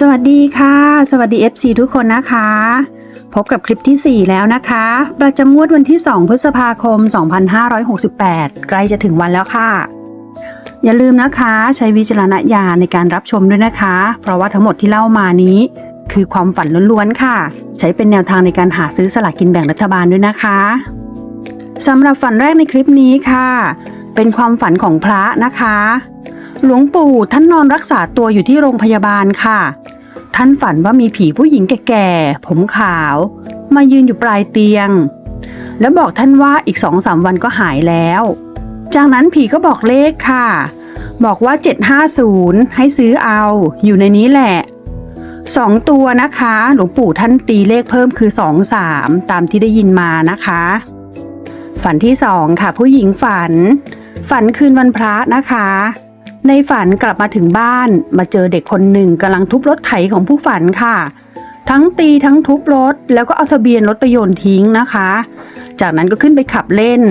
สวัสดีค่ะ สวัสดี FC ทุกคนนะคะ พบกับคลิปที่ 4 แล้วนะคะ ประจำงวดวันที่ 2 พฤษภาคม 2568 ใกล้จะถึงวันแล้วค่ะ อย่าลืมนะคะใช้วิจารณญาณในการรับชมด้วยนะคะ เพราะว่าทั้งหมดที่เล่ามานี้ คือความฝันล้วนๆค่ะ ใช้เป็นแนวทางในการหาซื้อสลากกินแบ่งรัฐบาลด้วยนะคะสำหรับฝันแรกในคลิปนี้ค่ะ เป็นความฝันของพระนะคะ หลวงปู่ท่านนอนรักษาตัวอยู่ที่โรงพยาบาลค่ะ ท่านฝันว่ามีผีผู้หญิงแก่ๆ ผมขาว มายืนอยู่ปลายเตียง แล้วบอกท่านว่าอีกสองสามวันก็หายแล้ว จากนั้นผีก็บอกเลขค่ะ บอกว่า 750 ให้ซื้อเอา อยู่ในนี้แหละสองตัวนะคะ หลวงปู่ท่านตีเลขเพิ่มคือ2 3ตามที่ได้ยินมานะคะ ฝันที่สองค่ะ ผู้หญิงฝัน ฝันคืนวันพระนะคะ ในฝันกลับมาถึงบ้าน มาเจอเด็กคนหนึ่งกำลังทุบรถไถของผู้ฝันค่ะ ทั้งตีทั้งทุบรถ แล้วก็เอาทะเบียนรถไปโยนทิ้งนะคะ จากนั้นก็ขึ้นไปขับเล่น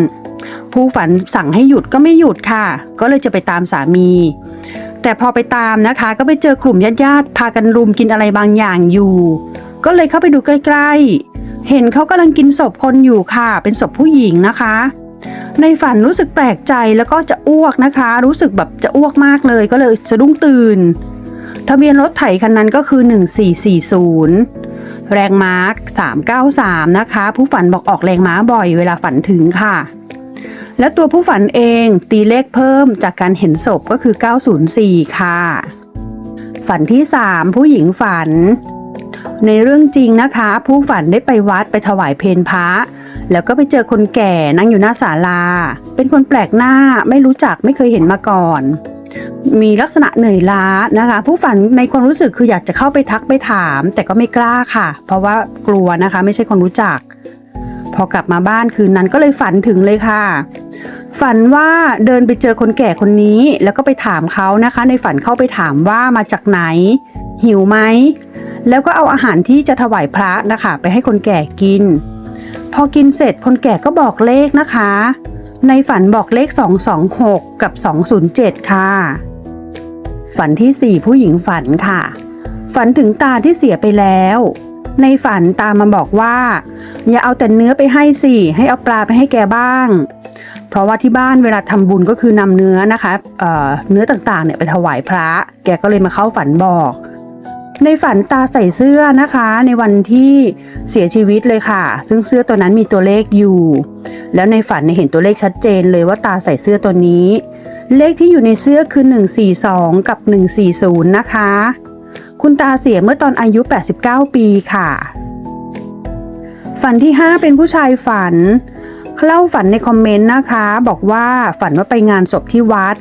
ผู้ฝันสั่งให้หยุดก็ไม่หยุดค่ะ ก็เลยจะไปตามสามี แต่พอไปตามนะคะ ก็ไปเจอกลุ่มญาติๆพากันรุมกินอะไรบางอย่างอยู่ ก็เลยเข้าไปดูใกล้ ๆ เห็นเขากำลังกินศพคนอยู่ค่ะ เป็นศพผู้หญิงนะคะ ในฝันรู้สึกแปลกใจแล้วก็จะอ้วกนะคะ รู้สึกแบบจะอ้วกมากเลยก็เลยสะดุ้งตื่น ทะเบียนรถไถคันนั้นก็คือ 1440 แรงม้า393 นะคะ ผู้ฝันบอกออกแรงม้าบ่อยเวลาฝันถึงค่ะ และตัวผู้ฝันเองตีเลขเพิ่มจากการเห็นศพก็คือ 904 ค่ะ ฝันที่ 3 ผู้หญิงฝัน ในเรื่องจริงนะคะ ผู้ฝันได้ไปวัดไปถวายเพลพระ แล้วก็ไปเจอคนแก่นั่งอยู่หน้าศาลา เป็นคนแปลกหน้าไม่รู้จักไม่เคยเห็นมาก่อน มีลักษณะเหนื่อยล้านะคะ ผู้ฝันในความรู้สึกคืออยากจะเข้าไปทักไปถาม แต่ก็ไม่กล้าค่ะ เพราะว่ากลัวนะคะ ไม่ใช่คนรู้จัก พอกลับมาบ้านคืนนั้นก็เลยฝันถึงเลยค่ะ ฝันว่าเดินไปเจอคนแก่คนนี้ แล้วก็ไปถามเขานะคะ ในฝันเข้าไปถามว่ามาจากไหน หิวไหมแล้วก็เอาอาหารที่จะถวายพระนะคะ ไปให้คนแก่กิน พอกินเสร็จคนแก่ก็บอกเลขนะคะ ในฝันบอกเลข 226 กับ 207 ค่ะ ฝันที่ 4 ผู้หญิงฝันค่ะ ฝันถึงตาที่เสียไปแล้ว ในฝันตามาบอกว่า อย่าเอาแต่เนื้อไปให้สิ ให้เอาปลาไปให้แกบ้าง เพราะว่าที่บ้านเวลาทำบุญก็คือนำเนื้อนะคะเเนื้อต่างๆเนี่ยไปถวายพระ แกก็เลยมาเข้าฝันบอก ในฝันตาใส่เสื้อนะคะ ในวันที่เสียชีวิตเลยค่ะ ซึ่งเสื้อตัวนั้นมีตัวเลขอยู่ แล้วในฝันเห็นตัวเลขชัดเจนเลยว่าตาใส่เสื้อตัวนี้ เลขที่อยู่ในเสื้อคือ 142 กับ 140 นะคะ คุณตาเสียเมื่อตอนอายุ 89 ปีค่ะ ฝันที่ 5 เป็นผู้ชายฝันเล่าฝันในคอมเมนต์นะคะ บอกว่าฝันว่าไปงานศพที่วัด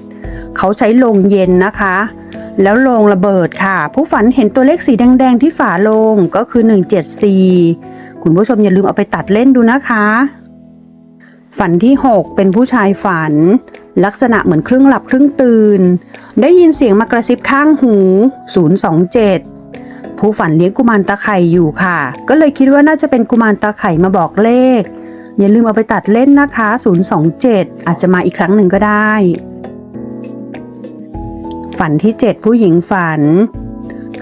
เขาใช้โลงเย็นนะคะ แล้วโลงระเบิดค่ะ ผู้ฝันเห็นตัวเลขสีแดง ๆ ที่ฝาโลงก็คือ 174 คุณผู้ชมอย่าลืมเอาไปตัดเล่นดูนะคะ ฝันที่ 6 เป็นผู้ชายฝัน ลักษณะเหมือนครึ่งหลับครึ่งตื่น ได้ยินเสียงมากระซิบข้างหู 027 ผู้ฝันเลี้ยงกุมารตาไข่อยู่ค่ะ ก็เลยคิดว่าน่าจะเป็นกุมารตาไข่มาบอกเลข อย่าลืมเอาไปตัดเล่นนะคะ 027 อาจจะมาอีกครั้งหนึ่งก็ได้ ฝันที่ 7 ผู้หญิงฝัน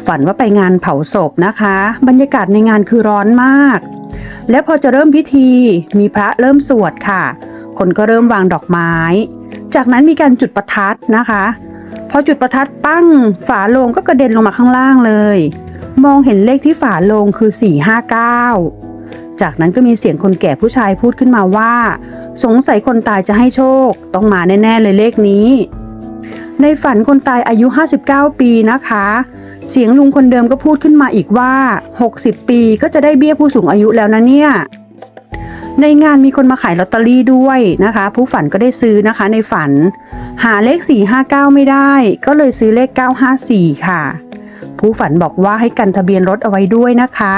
ฝันว่าไปงานเผาศพนะคะ บรรยากาศในงานคือร้อนมาก และพอจะเริ่มพิธีมีพระเริ่มสวดค่ะ คนก็เริ่มวางดอกไม้ จากนั้นมีการจุดประทัดนะคะ พอจุดประทัดปั้งฝาโลงก็กระเด็นลงมาข้างล่างเลย มองเห็นเลขที่ฝาโลงคือ 459 จากนั้นก็มีเสียงคนแก่ผู้ชายพูดขึ้นมาว่า สงสัยคนตายจะให้โชค ต้องมาแน่ ๆ เลยเลขนี้ ในฝันคนตายอายุ 59 ปีนะคะ เสียงลุงคนเดิมก็พูดขึ้นมาอีกว่า 60 ปีก็จะได้เบี้ยผู้สูงอายุแล้วนะเนี่ย ในงานมีคนมาขายลอตเตอรี่ด้วยนะคะ ผู้ฝันก็ได้ซื้อนะคะในฝัน หาเลข 459 ไม่ได้ ก็เลยซื้อเลข 954 ค่ะ ผู้ฝันบอกว่าให้กันทะเบียนรถเอาไว้ด้วยนะคะ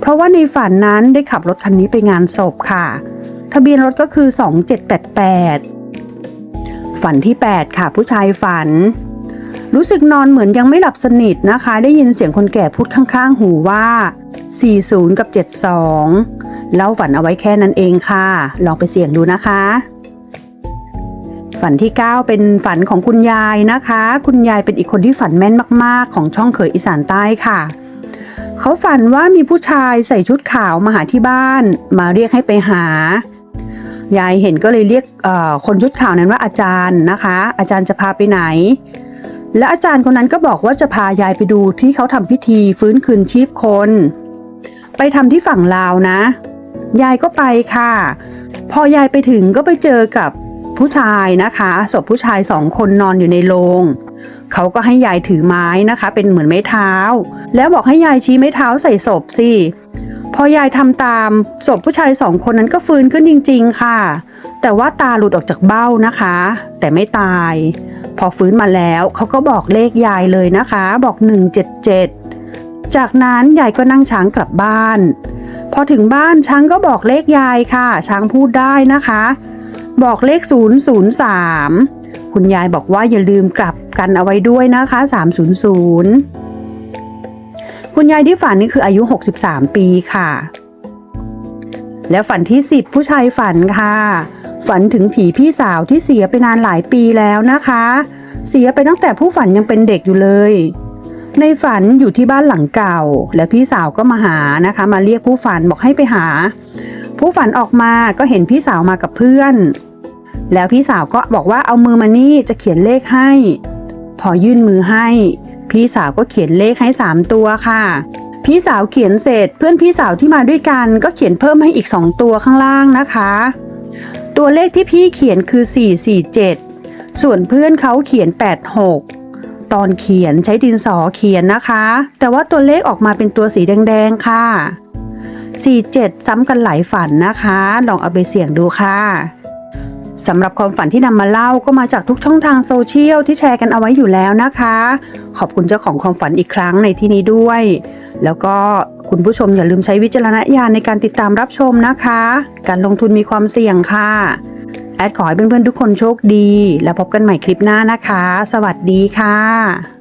เพราะว่าในฝันนั้นได้ขับรถคันนี้ไปงานศพค่ะ ทะเบียนรถก็คือ 2788 ฝันที่ 8 ค่ะ ผู้ชายฝัน รู้สึกนอนเหมือนยังไม่หลับสนิทนะคะ ได้ยินเสียงคนแก่พูดข้างๆ หูว่า 40 กับ 72 เล่าฝันเอาไว้แค่นั้นเองค่ะ ลองไปเสี่ยงดูนะคะ ฝันที่ 9 เป็นฝันของคุณยายนะคะ คุณยายเป็นอีกคนที่ฝันแม่นมากๆ ของช่องเขยอีสานใต้ค่ะเขาฝันว่ามีผู้ชายใส่ชุดขาวมาหาที่บ้าน มาเรียกให้ไปหา ยายเห็นก็เลยเรียกคนชุดขาวนั้นว่าอาจารย์นะคะ อาจารย์จะพาไปไหน และอาจารย์คนนั้นก็บอกว่าจะพายายไปดูที่เขาทำพิธีฟื้นคืนชีพคน ไปทำที่ฝั่งลาวนะ ยายก็ไปค่ะ พอยายไปถึงก็ไปเจอกับผู้ชายนะคะศพผู้ชายสองคนนอนอยู่ในโรงเขาก็ให้ยายถือไม้นะคะ เป็นเหมือนไม้เท้า แล้วบอกให้ยายชี้ไม้เท้าใส่ศพสิ พอยายทำตามศพผู้ชายสองคนนั้นก็ฟื้นขึ้นจริง ๆ ค่ะ แต่ว่าตาหลุดออกจากเบ้านะคะ แต่ไม่ตาย พอฟื้นมาแล้วเขาก็บอกเลขยายเลยนะคะ บอก 177 จากนั้นยายก็นั่งช้างกลับบ้าน พอถึงบ้านช้างก็บอกเลขยายค่ะ ช้างพูดได้นะคะ บอกเลข 003 คุณยายบอกว่าอย่าลืมกลับกันเอาไว้ด้วยนะคะ 300 คุณยายที่ฝันนี่คืออายุ 63 ปีค่ะ แล้วฝันที่ 10 ผู้ชายฝันค่ะ ฝันถึงผีพี่สาวที่เสียไปนานหลายปีแล้วนะคะ เสียไปตั้งแต่ผู้ฝันยังเป็นเด็กอยู่เลย ในฝันอยู่ที่บ้านหลังเก่า แล้วพี่สาวก็มาหานะคะ มาเรียกผู้ฝันบอกให้ไปหา ผู้ฝันออกมาก็เห็นพี่สาวมากับเพื่อน แล้วพี่สาวก็บอกว่าเอามือมานี่จะเขียนเลขให้ พอยื่นมือให้ พี่สาวก็เขียนเลขให้สามตัวค่ะ พี่สาวเขียนเสร็จเพื่อนพี่สาวที่มาด้วยกันก็เขียนเพิ่มให้อีกสองตัวข้างล่างนะคะ ตัวเลขที่พี่เขียนคือ 447 ส่วนเพื่อนเขาเขียน 86 ตอนเขียนใช้ดินสอเขียนนะคะ แต่ว่าตัวเลขออกมาเป็นตัวสีแดงๆค่ะ 47 ซ้ำกันหลายฝันนะคะ ลองเอาไปเสี่ยงดูค่ะ สำหรับความฝันที่นำมาเล่าก็มาจากทุกช่องทางโซเชียลที่แชร์กันเอาไว้อยู่แล้วนะคะ ขอบคุณเจ้าของความฝันอีกครั้งในที่นี้ด้วย แล้วก็คุณผู้ชมอย่าลืมใช้วิจารณญาณในการติดตามรับชมนะคะ การลงทุนมีความเสี่ยงค่ะ แอดขอให้เพื่อนๆทุกคนโชคดี แล้วพบกันใหม่คลิปหน้านะคะ สวัสดีค่ะ